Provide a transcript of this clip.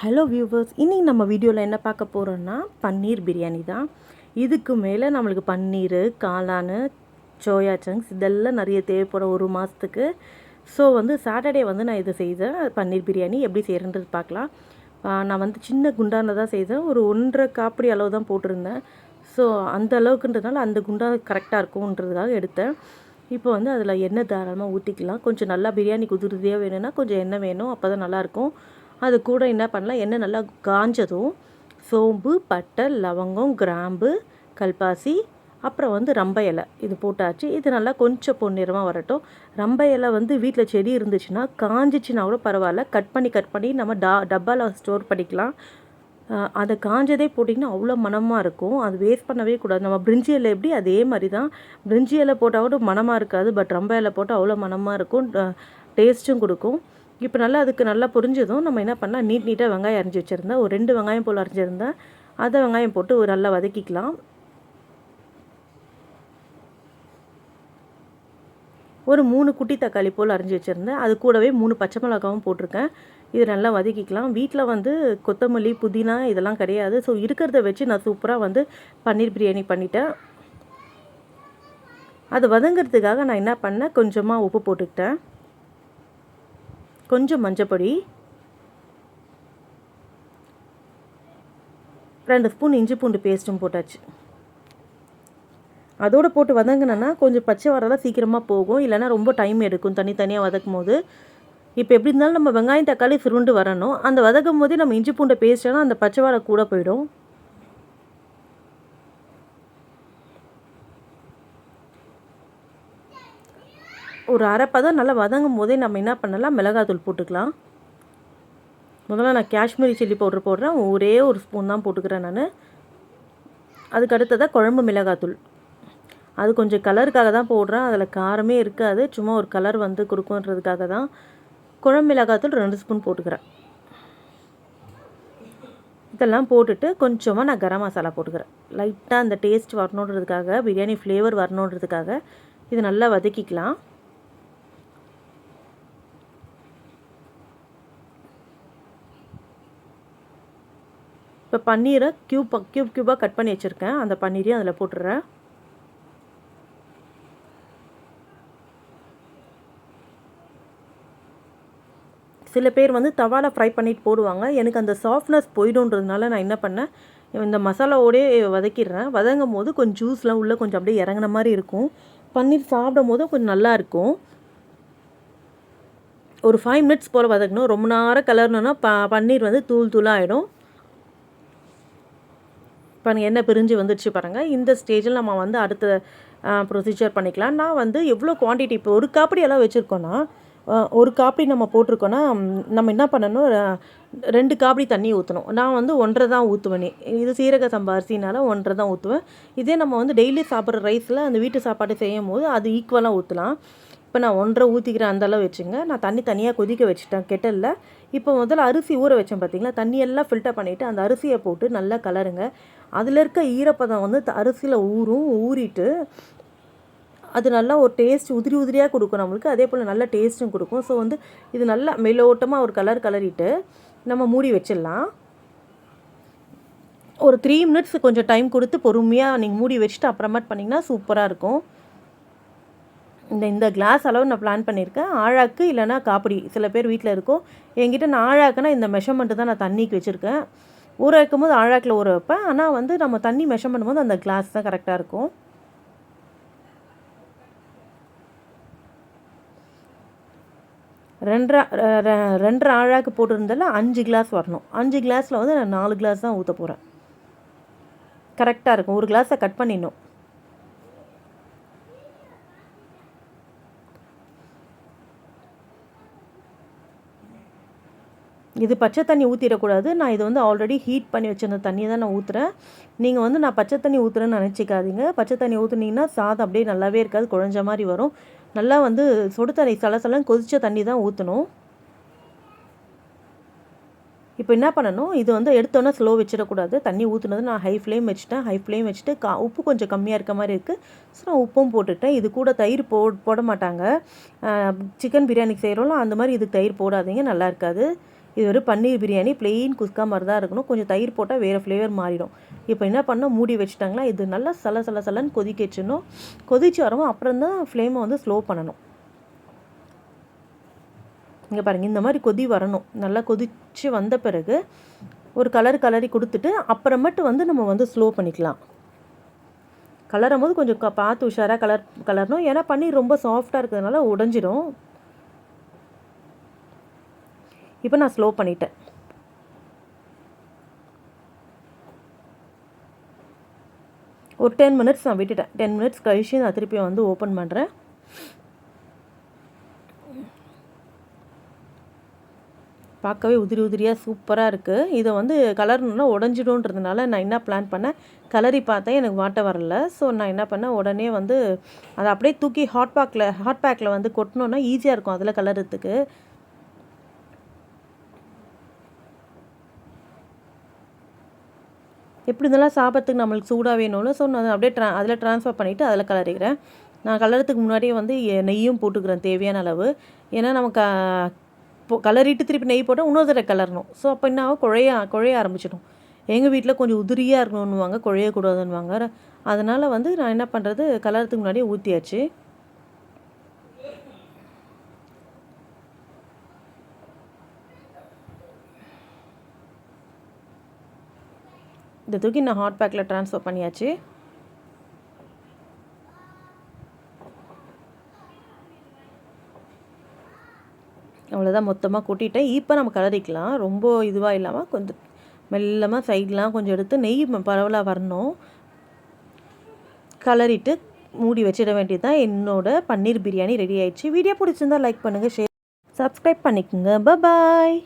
Hello viewers இன்றைக்கி நம்ம வீடியோவில் என்ன பார்க்க போகிறோன்னா பன்னீர் பிரியாணி தான். இதுக்கு மேலே நம்மளுக்கு பன்னீர் காளான் சோயா சங்க்ஸ் இதெல்லாம் நிறைய தேவைப்படும் ஒரு மாதத்துக்கு ஸோ வந்து சாட்டர்டே வந்து நான் இதை செய்தேன். பன்னீர் பிரியாணி எப்படி செய்கிறேன்றது பார்க்கலாம். நான் வந்து சின்ன குண்டானில் தான் செய்தேன். ஒரு ஒன்றரை காப்படி அளவு தான் போட்டிருந்தேன். ஸோ அந்த அளவுக்குன்றதுனால அந்த குண்டா கரெக்டாக இருக்கும்ன்றதுக்காக எடுத்தேன். இப்போ வந்து அதில் எண்ணெய் தாராளமாக ஊற்றிக்கலாம் கொஞ்சம் நல்லா பிரியாணி குதிரதியாக வேணும்னா கொஞ்சம் எண்ணெய் வேணும். அப்போ தான் நல்லாயிருக்கும் அது கூட என்ன பண்ணலாம்? எண்ணெய் நல்லா காஞ்சதும் சோம்பு பட்டை லவங்கம் கிராம்பு கல்பாசி அப்புறம் வந்து ரம்ப இலை. இது போட்டாச்சு. இது நல்லா கொஞ்சம் பொன்னிறமாக வரட்டும். ரம்ப இலை வந்து வீட்டில் செடி இருந்துச்சுன்னா காஞ்சிச்சுன்னா கூட பரவாயில்ல. கட் பண்ணி கட் பண்ணி நம்ம டா டப்பாவில் ஸ்டோர் பண்ணிக்கலாம். அதை காஞ்சதே போட்டிங்கன்னா அவ்வளோ மணமாக இருக்கும். அது வேஸ்ட் பண்ணவே கூடாது. நம்ம பிரிஞ்சி இலை எப்படி? அதே மாதிரி தான். பிரிஞ்சி இலை போட்டால் கூட மணமாக இருக்காது. பட் ரொம்ப இலை போட்டால் அவ்வளோ மணமாக இருக்கும். டேஸ்ட்டும் கொடுக்கும். இப்போ நல்லா அதுக்கு நல்லா புரிஞ்சதும் நம்ம என்ன பண்ணால் நீட் நீட்டாக வெங்காயம் அரிஞ்சு வச்சுருந்தேன் ஒரு ரெண்டு வெங்காயம் போல் அரிஞ்சிருந்தேன் அதை வெங்காயம் போட்டு ஒரு நல்லா வதக்கிக்கலாம். ஒரு மூணு குட்டி தக்காளி போல் அரிஞ்சு வச்சுருந்தேன். அது கூடவே மூணு பச்சை மிளகாவும் போட்டிருக்கேன். இது நல்லா வதக்கிக்கலாம். வீட்டில் வந்து கொத்தமல்லி புதினா இதெல்லாம் கிடையாது. ஸோ இருக்கிறத வச்சு நான் சூப்பராக வந்து பன்னீர் பிரியாணி பண்ணிட்டேன். அது வதங்கிறதுக்காக நான் என்ன பண்ணேன் கொஞ்சமாக உப்பு போட்டுக்கிட்டேன். கொஞ்சம் மஞ்சப்பொடி ரெண்டு ஸ்பூன் இஞ்சி பூண்டு பேஸ்ட்டும் போட்டாச்சு. அதோடு போட்டு வதங்கினேன்னா கொஞ்சம் பச்சை வரலாம் சீக்கிரமாக போகும். இல்லைன்னா ரொம்ப டைம் எடுக்கும். தனித்தனியாக வதக்கும் போது இப்போ எப்படி இருந்தாலும் நம்ம வெங்காயம் தக்காளி சுருண்டு வரணும். அந்த வதக்கும் போதே நம்ம இஞ்சி பூண்டை பேஸ்ட்னா அந்த பச்சை வாழை கூட போயிடும். ஒரு அரைப்பதம் நல்லா வதங்கும் போதே நம்ம என்ன பண்ணலாம்? மிளகாத்தூள் போட்டுக்கலாம். முதல்ல நான் காஷ்மீரி சில்லி பவுடர் போடுறேன். ஒரே ஒரு ஸ்பூன் தான் போட்டுக்கிறேன் நான். அதுக்கு அடுத்ததாக குழம்பு மிளகாத்தூள் அது கொஞ்சம் கலருக்காக தான் போடுறேன். அதில் காரமே இருக்காது. சும்மா ஒரு கலர் வந்து கொடுக்குன்றதுக்காக தான். குழம்பு மிளகாத்தூள் ரெண்டு ஸ்பூன் போட்டுக்கிறேன். இதெல்லாம் போட்டுட்டு கொஞ்சமாக நான் கரம் மசாலா போட்டுக்கிறேன். லைட்டாக அந்த டேஸ்ட் வரணுன்றதுக்காக பிரியாணி ஃப்ளேவர் வரணுன்றதுக்காக இது நல்லா வதக்கிக்கலாம். இப்போ பன்னீரை க்யூப் க்யூப் க்யூபாக கட் பண்ணி வச்சுருக்கேன். அந்த பன்னீரையும் அதில் போட்டுடுறேன். சில பேர் வந்து தவாவில் ஃப்ரை பண்ணிட்டு போடுவாங்க. எனக்கு அந்த சாஃப்ட்னஸ் போயிடும்ன்றதுனால நான் என்ன பண்ணேன்? இந்த மசாலாவோடே வதக்கிடுறேன். வதங்கும் போது கொஞ்சம் ஜூஸ்லாம் உள்ளே கொஞ்சம் அப்படியே இறங்குன மாதிரி இருக்கும். பன்னீர் சாப்பிடும் போது கொஞ்சம் நல்லாயிருக்கும் ஒரு ஃபைவ் மினிட்ஸ் போல் வதக்கணும். ரொம்ப நேரம் கலரணுன்னா ப பன்னீர் வந்து தூள் தூளாக ஆகிடும் இப்போ என்ன பிரிஞ்சு வந்துடுச்சு பாருங்கள் இந்த ஸ்டேஜில் நம்ம வந்து அடுத்த ப்ரொசீஜர் பண்ணிக்கலாம். நான் வந்து எவ்வளோ குவான்டிட்டி இப்போ ஒரு காப்படி எல்லாம் வச்சுருக்கோன்னா ஒரு காப்படி நம்ம போட்டிருக்கோன்னா நம்ம என்ன பண்ணணும்? ரெண்டு காப்படி தண்ணி ஊற்றணும் நான் வந்து ஒன்றரை தான் ஊற்றுவேனே இது சீரக சம்பா அரிசினால ஒன்றரை தான் ஊற்றுவேன் இதே நம்ம வந்து டெய்லி சாப்பிட்ற ரைஸில் அந்த வீட்டு சாப்பாடு செய்யும் போது அது ஈக்குவலாக ஊற்றலாம் இப்போ நான் ஒன்றரை ஊற்றிக்கிறேன் அந்த அளவு வச்சுங்க. நான் தண்ணி தனியாக கொதிக்க வச்சுட்டேன் கெட்டலில். இப்போ முதல்ல அரிசி ஊற வச்சேன் பார்த்தீங்களா தண்ணியெல்லாம் ஃபில்டர் பண்ணிவிட்டு அந்த அரிசியை போட்டு நல்லா கலருங்க. அதில் இருக்க ஈரப்பதம் வந்து அரிசியில் ஊறும் ஊறிட்டு அது நல்லா ஒரு டேஸ்ட் உதிரி உதிரியாக கொடுக்கும் நம்மளுக்கு. அதே போல் நல்ல டேஸ்ட்டும் கொடுக்கும். ஸோ வந்து இது நல்லா மெலோட்டமாக ஒரு கலர் கலரிட்டு நம்ம மூடி வச்சிடலாம். ஒரு த்ரீ மினிட்ஸ் கொஞ்சம் டைம் கொடுத்து பொறுமையாக நீங்கள் மூடி வச்சுட்டு அப்புறமேட் பண்ணிங்கன்னா சூப்பராக இருக்கும். இந்த இந்த கிளாஸ் அளவு நான் பிளான் பண்ணியிருக்கேன். ஆழாக்கு இல்லைன்னா காப்பிடி. சில பேர் வீட்டில் இருக்கும். என்கிட்ட நான் ஆழாக்குனா இந்த மெஷர்மெண்ட்டு தான் நான் தண்ணிக்கு வச்சுருக்கேன். ஊற வைக்கும் போது ஆழாக்கில் ஊற வைப்பேன். ஆனால் வந்து நம்ம தண்ணி மெஷர் பண்ணும்போது அந்த கிளாஸ் தான் கரெக்டாக இருக்கும். ரெண்டரை ரெண்டரை ஆழாக்கு போட்டிருந்தால அஞ்சு கிளாஸ் வரணும். அஞ்சு கிளாஸில் வந்து நான் நாலு கிளாஸ் தான் ஊற்ற போகிறேன் கரெக்டாக இருக்கும். ஒரு கிளாஸை கட் பண்ணிடணும். இது பச்சை தண்ணி ஊற்றிடக்கூடாது நான் இது வந்து ஆல்ரெடி ஹீட் பண்ணி வச்சிருந்த தண்ணியை தான் நான் ஊற்றுறேன் நீங்கள் வந்து நான் பச்சை தண்ணி ஊற்றுறேன்னு நினச்சிக்காதீங்க. பச்சை தண்ணி ஊற்றுனீங்கன்னா சாதம் அப்படியே நல்லாவே இருக்காது குழஞ்ச மாதிரி வரும். நல்லா வந்து சுடு தண்ணி சலசலன்னு கொதிச்ச தண்ணி தான் ஊற்றணும் இப்போ என்ன பண்ணணும்? இது வந்து எடுத்தோன்னே ஸ்லோ வச்சிடக்கூடாது. தண்ணி ஊற்றுனது நான் ஹை ஃப்ளேம் வச்சுட்டேன். ஹை ஃப்ளேம் வச்சுட்டு கா உப்பு கொஞ்சம் கம்மியாக இருக்க மாதிரி இருக்குது ஸோ நான் உப்பும் போட்டுட்டேன். இது கூட தயிர் போ போட மாட்டாங்க. சிக்கன் பிரியாணிக்கு செய்கிறோம்ல அந்த மாதிரி இதுக்கு தயிர் போடாதீங்க நல்லா இருக்காது. இது ஒரு பன்னீர் பிரியாணி பிளெயின் குஸ்கா மாதிரி தான் இருக்கணும். கொஞ்சம் தயிர் போட்டால் வேறு ஃப்ளேவர் மாறிடும். இப்போ என்ன பண்ணோம் மூடி வச்சுட்டாங்களா? இது நல்லா சல சல சலன்னு கொதிக்கச்சிடணும் கொதிச்சு வரவும் அப்புறம் தான் ஃப்ளேமை வந்து ஸ்லோ பண்ணணும். இங்கே பாருங்கள் இந்த மாதிரி கொதி வரணும். நல்லா கொதிச்சு வந்த பிறகு ஒரு கலர் கலரி கொடுத்துட்டு அப்புறமேட்டு வந்து நம்ம வந்து ஸ்லோ பண்ணிக்கலாம். கலரும் போது கொஞ்சம் க- பார்த்து உஷாராக கலர் கலரணும். ஏன்னா பன்னீர் ரொம்ப சாஃப்டாக இருக்கிறதுனால உடஞ்சிடும் இப்போ நான் ஸ்லோ பண்ணிட்டேன். ஒரு டென் மினிட்ஸ் நான் விட்டுட்டேன். டென் மினிட்ஸ் கழிச்சு நான் திருப்பி வந்து ஓப்பன் பண்ணுறேன் பார்க்கவே உதிரி உதிரியாக சூப்பராக இருக்குது இதை வந்து கலர்னா உடஞ்சிடும்ன்றதுனால நான் என்ன பிளான் பண்ணேன்? கலரி பார்த்தேன் எனக்கு வாட்ட வரல. ஸோ நான் என்ன பண்ணேன்? உடனே வந்து அதை அப்படியே தூக்கி ஹாட் பேக்கில் ஹாட் பேக்கில் வந்து கொட்டினோன்னா ஈஸியாக இருக்கும். அதில் கலர்றதுக்கு எப்படி இருந்தாலும் சாப்பிட்றதுக்கு நம்மளுக்கு சூடாக வேணும்னு ஸோ நான் அப்படியே ட்ரா அதில் ட்ரான்ஸ்ஃபர் பண்ணிவிட்டு அதில் கலரிக்கிறேன். நான் கலரத்துக்கு முன்னாடியே வந்து நெய்யும் போட்டுக்கிறேன் தேவையான அளவு. ஏன்னா நமக்கு இப்போ கலரிட்டு திருப்பி நெய் போட்டால் இன்னொரு தடவை கலரணும். ஸோ அப்போ என்ன ஆகும்? குழைய குழைய ஆரம்பிச்சிடும். எங்கள் வீட்டில் கொஞ்சம் உதிரியாக இருக்கணுன்னுவாங்க குழையக்கூடாதுன்னுவாங்க. அதனால் வந்து நான் என்ன பண்ணுறது? கலரத்துக்கு முன்னாடியே ஊற்றியாச்சு இந்த தூக்கி நான் ஹாட் பேக்கில் ட்ரான்ஸ்ஃபர் பண்ணியாச்சு. அவ்வளோதான் மொத்தமாக கொட்டிட்டேன். இப்போ நம்ம கலரிக்கலாம். ரொம்ப இதுவாக இல்லாமல் கொஞ்சம் மெல்லமாக சைட்லாம் கொஞ்சம் எடுத்து நெய் பரவலாக வரணும். கலரிட்டு மூடி வச்சிட வேண்டியது தான் என்னோட பன்னீர் பிரியாணி ரெடி ஆயிடுச்சு. வீடியோ பிடிச்சிருந்தா லைக் பண்ணுங்கள் ஷேர் சப்ஸ்கிரைப் பண்ணிக்கோங்க. பாய்